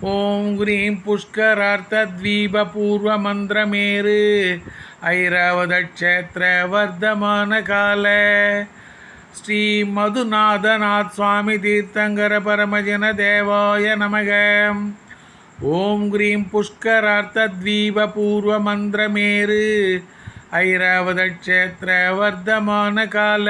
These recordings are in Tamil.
ஓம் ஹ்ரீம் புஷ்கரார்த்த தீப பூர்வ மந்திரமேரு ஐராவத க்ஷேத்திர வர்த்தமான கால ஸ்ரீ மதுநாதநாத் சுவாமி தீர்த்தங்கர பரமஜன தேவாய நமக. ஓம் ஹ்ரீம் புஷ்கரார்த்த தீப பூர்வ மந்திரமேரு ஐராவத க்ஷேத்திர வர்த்தமான கால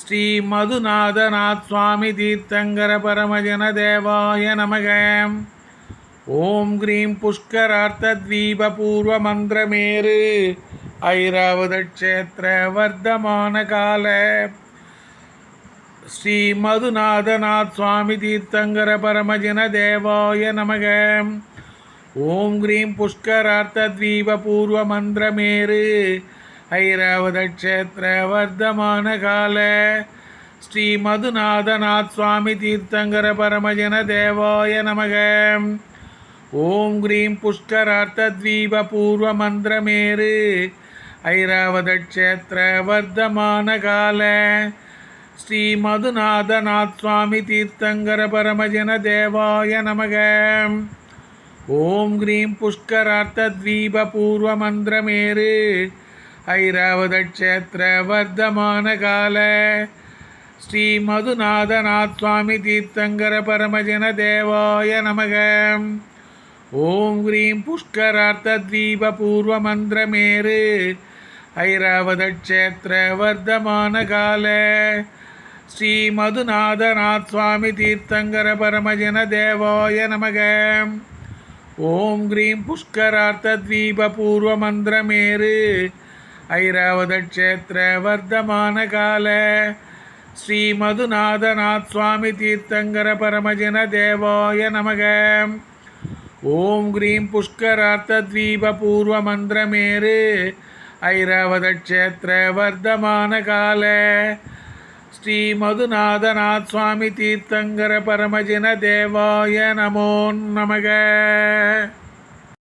ஸ்ரீ மதுநாதநாத் சுவாமி தீர்த்தங்கர பரமஜன தேவாய நமக. ஓம் கிரீம் புஷ்கரார்த்த தீப பூர்வ மந்திரமேரு ஐராவத க்ஷேத்திர வர்த்தமான கால. ஸ்ரீ மதுநாதநாத் சுவாமி தீர்த்தங்கர பரமஜன தேவாய நமக. ஓம் கிரீம் புஷ்கரார்த்த தீப பூர்வ மந்திரமேரு ஐராவத க்ஷேத்திர வர்த்தமான கால ஸ்ரீ மதுநாதநாத் சுவாமி தீர்த்தங்கர பரமஜன தேவாய நமக. ஓம் கிரீம் புஷ்கரார்த்த தீப பூர்வ மந்திரமேரு ஐராவத க்ஷேத்திர வர்த்தமான கால ஸ்ரீ மதுநாதநாத் சுவாமி தீர்த்தங்கர பரமஜன தேவாய நமக. ஓம் கிரீம் புஷ்கரார்த்த தீப பூர்வ மந்திரமேரு ஐராவத க்ஷேத்திர வர்த்தமான கால ஸ்ரீ மதுநாதநாத் சுவாமி தீர்த்தங்கர பரமஜன தேவாய நமக. ஓம் ஹ்ரீம் புஷ்கரார்த்த தீப பூர்வ மந்திரமேரு ஐராவத க்ஷேத்திர வர்த்தமான கால ஸ்ரீ மதுநாதநாத் சுவாமி தீர்த்தங்கர பரமஜன தேவாய நமக. ஓம் ஹ்ரீம் புஷ்கரார்த்த தீப பூர்வ மந்திரமேரு ஐராவத வர்த்தமான கால ஸ்ரீ மதுநாதநாத் சுவாமி தீர்த்தங்கர பரமஜன தேவாய நமக. ஓம் கிரீம் புஷ்கரார்த்த தீப பூர்வ மந்திரமேரு ஐராவத வர்த்தமான கால ஸ்ரீ மதுநாதநாத் சுவாமி தீர்த்தங்கர பரமஜன தேவாய நமோ நமக.